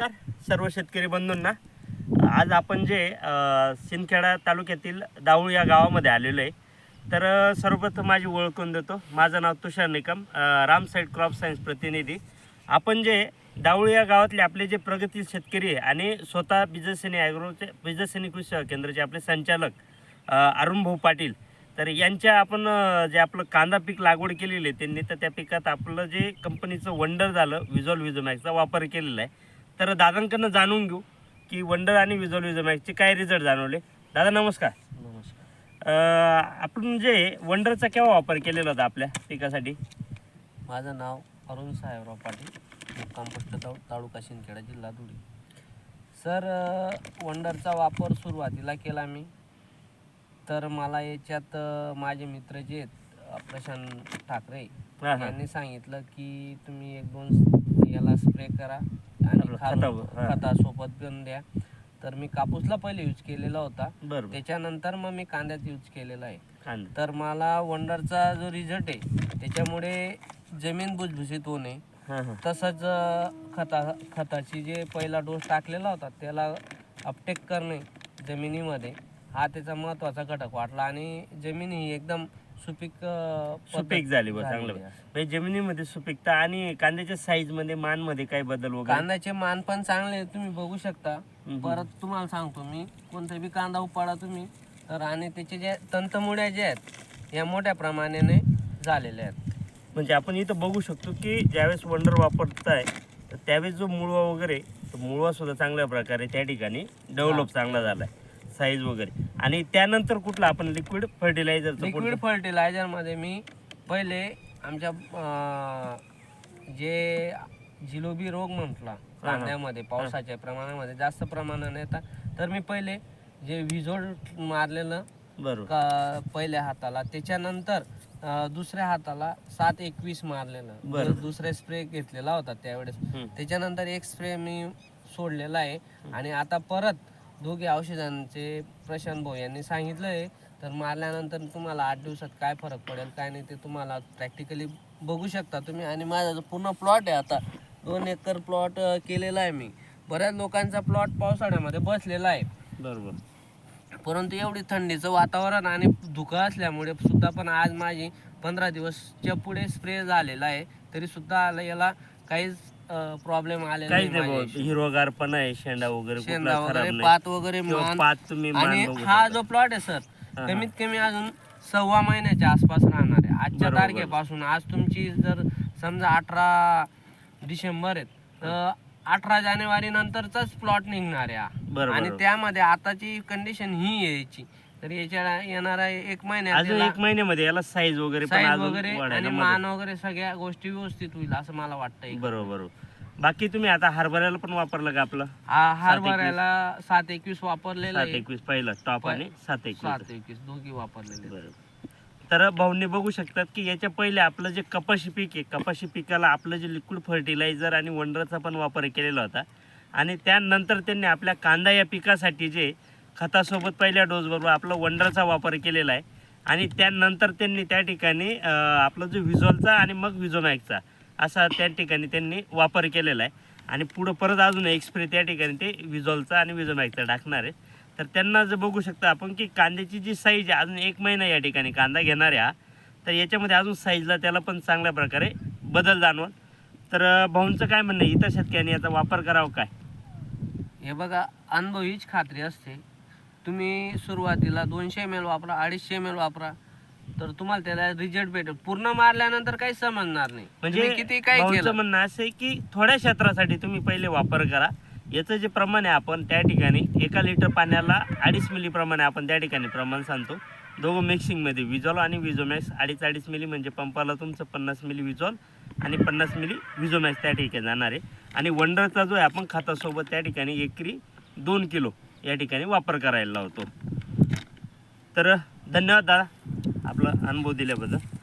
नमस्कार सर्व शेतकरी बंधूंना. आज आपण जे सिंदखेडा तालुक्यातील दाऊळ या गावामध्ये आलेलो आहे. तर सर्वप्रथम माझी ओळख करून देतो. माझं नाव तुषार निकम राम साईड क्रॉप सायन्स प्रतिनिधी. आपण जे दाऊळ या गावातले आपले जे प्रगतील शेतकरी आहे आणि स्वतः बिजसेनी ॲग्रोचे बिजसेनी कृषी सेवा केंद्राचे आपले संचालक अरुण भाऊ पाटील. तर यांच्या आपण जे आपलं कांदा पीक लागवड केलेली आहे त्यांनी तर त्या पिकात आपलं जे कंपनीचं वंडर झालं विजॉल विजोमॅक्सचा वापर केलेला आहे. तर दादांकडनं जाणून घेऊ की वंडर आणि विजॉल विजोमॅक्सचे काय रिझल्ट जाणवले. दादा नमस्कार. नमस्कार. आपण जे वंडरचा केव्हा वापर केलेला होता आपल्या पिकासाठी? माझं नाव अरुण साहेबराव पाटील मुक्काम पोस्ट तालु तालुका शिंदखेडा जिल्हा धुळे. सर वंडरचा वापर सुरुवातीला केला मी. तर मला याच्यात माझे मित्र जे आहेत प्रशांत ठाकरे. यांनी सांगितलं की तुम्ही एक दोन याला स्प्रे करा. आणि खालून खतावर, हा. खतासोबत पण द्या. तर मी कापूसला पहिले यूज केलेला होता. बरोबर. त्याच्यानंतर मग मी कांद्यात यूज केलेला आहे. कांदा. तर मला वंडरचा जो रिझल्ट आहे त्याच्यामुळे जमीन भुसभुशीत होणे हां हां. तसंच अ, खता खताची जे पहिला डोस टाकलेला होता त्याला अपटेक करणे जमिनीमध्ये हा त्याचा महत्त्वाचा घटक वाटला. आणि जमीन ही एकदम सुपीक अ, सुपीक पद्धत झाली बा चांगलं झालेली आहे. म्हणजे जमिनीमध्ये सुपीकता आणि कांद्याच्या साईजमध्ये मानमध्ये काही बदल वगैरे? कांद्याचे मान पण चांगले तुम्ही बघू शकता. परत तुम्हाला सांगतो मी कोणता बी कांदा उपाडा तुम्ही तर आणि त्याचे जे तंतमुड्या जे आहेत या मोठ्या प्रमाणाने झालेल्या आहेत. म्हणजे आपण इथं बघू शकतो की ज्यावेळेस वंडर वापरताय तर त्यावेळेस जो मुळवा वगैरे तो मुळवा सुद्धा चांगल्या प्रकारे त्या ठिकाणी डेव्हलप चांगला झालाय. साईज वगैरे. आणि त्यानंतर कुठलं आपण लिक्विड फर्टिलायझरचं लिक्विड फर्टिलायझरमध्ये मी पहिले आमच्या अं, जे जिलोबी रोग म्हटला कांद्यामध्ये पावसाच्या प्रमाणामध्ये जास्त प्रमाणाने येतात. तर मी पहिले जे विझोड मारलेलं बरोबर. का पहिल्या हाताला त्याच्यानंतर अं, दुसऱ्या हाताला सात एकवीस मारलेलं. बरं. दु- दुसरे स्प्रे घेतलेला होता त्यावेळेस. हम्म. त्याच्यानंतर एक स्प्रे मी सोडलेला आहे. आणि आता परत दोघे औषधांचे प्रशांत भाऊ यांनी सांगितलं आहे तर मारल्यानंतर तुम्हाला आठ दिवसात काय फरक पडेल काय नाही ते तुम्हाला प्रॅक्टिकली बघू शकता तुम्ही. आणि माझा जो पूर्ण प्लॉट आहे आता दोन एकर प्लॉट केलेला आहे मी. बऱ्याच लोकांचा प्लॉट पावसाळ्यामध्ये बसलेला आहे. बरोबर. परंतु एवढी थंडीचं वातावरण आणि धुकं असल्यामुळे सुद्धा पण आज माझी पंधरा दिवसच्या पुढे स्प्रे झालेला आहे. तरी सुद्धा आला याला काहीच प्रॉब्लेम आलेला काहीच नाही भाऊ. हिरवागार पण आहे शेंडा वगैरे कुठला शेंगा खराब वगैरे नाही पात वगैरे किंवा मान पात तुम्ही मान आणि बघू हा. जो प्लॉट आहे सर. कमीत कमी अजून सव्वा महिन्याच्या आसपास राहणार आहे आजच्या बरोबर, तारखेपासून आज तुमची जर समजा अठरा डिसेंबर आहे तर अठरा जानेवारी नंतरचाच प्लॉट निघणार आहे हा. बरोबर, आणि. त्यामध्ये आताची कंडिशन ही आहे याची तर याच्या येणारा एक महिन्यात अजून एक महिन्यामध्ये याला साईज वगैरे पण अजून वगैरे आणि वाढायला मान मदत. वगैरे सगळ्या गोष्टी व्यवस्थित होईल असं मला वाटतंय. बरोबर. बरोबर बाकी तुम्ही आता हरभऱ्याला पण वापरलं का आपलं? हा हरभऱ्याला सात एकवीस वापरलेला सात आहे. एकवीस पहिलं टॉप आणि सात एकवीस. सात एकवीस दोघी वापरलेले. बरोबर तर भाऊंनी बघू शकतात की याच्या पहिले आपलं जे कपाशी पीक आहे कपाशी पिकाला आपलं जे लिक्विड फर्टिलायझर आणि वंडरचा पण वापर केलेला होता. आणि त्यानंतर त्यांनी आपल्या कांदा या पिकासाठी जे खतासोबत पहिल्या डोसबरोबर आपलं वंडरचा वापर केलेला आहे. आणि त्यानंतर त्यांनी त्या ठिकाणी आपला जो व्हिजॉलचा आणि मग व्हिजोमॅकचा असा त्या ठिकाणी त्यांनी वापर केलेला आहे. आणि पुढं परत अजून एक स्प्रे त्या ठिकाणी ते विझॉलचा आणि व्हिजोमॅकचा टाकणार आहे. तर त्यांना जर बघू शकता आपण की कांद्याची जी साईज आहे अजून एक महिना या ठिकाणी कांदा घेणार आहे हा. तर याच्यामध्ये अजून साईजला त्याला पण चांगल्या प्रकारे बदल जाणवल. तर भाऊंचं काय म्हणणं इतर शेतकऱ्यांनी याचा वापर करावा काय? हे बघा अनुभव हीच खात्री असते. तुम्ही सुरुवातीला दोनशे एम एल वापरा अडीचशे एम एल वापरा तर तुम्हाला त्याला रिझल्ट भेटेल. पूर्ण मारल्यानंतर काही समजणार नाही. म्हणजे किती काय केलं? म्हणणं असं आहे की थोड्या क्षेत्रासाठी तुम्ही पहिले वापर करा. याचं जे प्रमाण आहे आपण त्या ठिकाणी एका लिटर पाण्याला अडीच मिली प्रमाणे आपण त्या ठिकाणी प्रमाण सांगतो. दोघं मिक्सिंगमध्ये विजॉल आणि विझोमॅक्स. अडीच अडीच मिली म्हणजे पंपाला तुमचं पन्नास मिली विजॉल आणि पन्नास मिली विझोमॅक्स त्या ठिकाणी जाणार आहे. आणि वंडरचा जो आहे आपण खतासोबत त्या ठिकाणी एकरी दोन किलो या ठिकाणी वापर करायला लावतो. तर धन्यवाद दादा आपला अनुभव दिल्याबद्दल.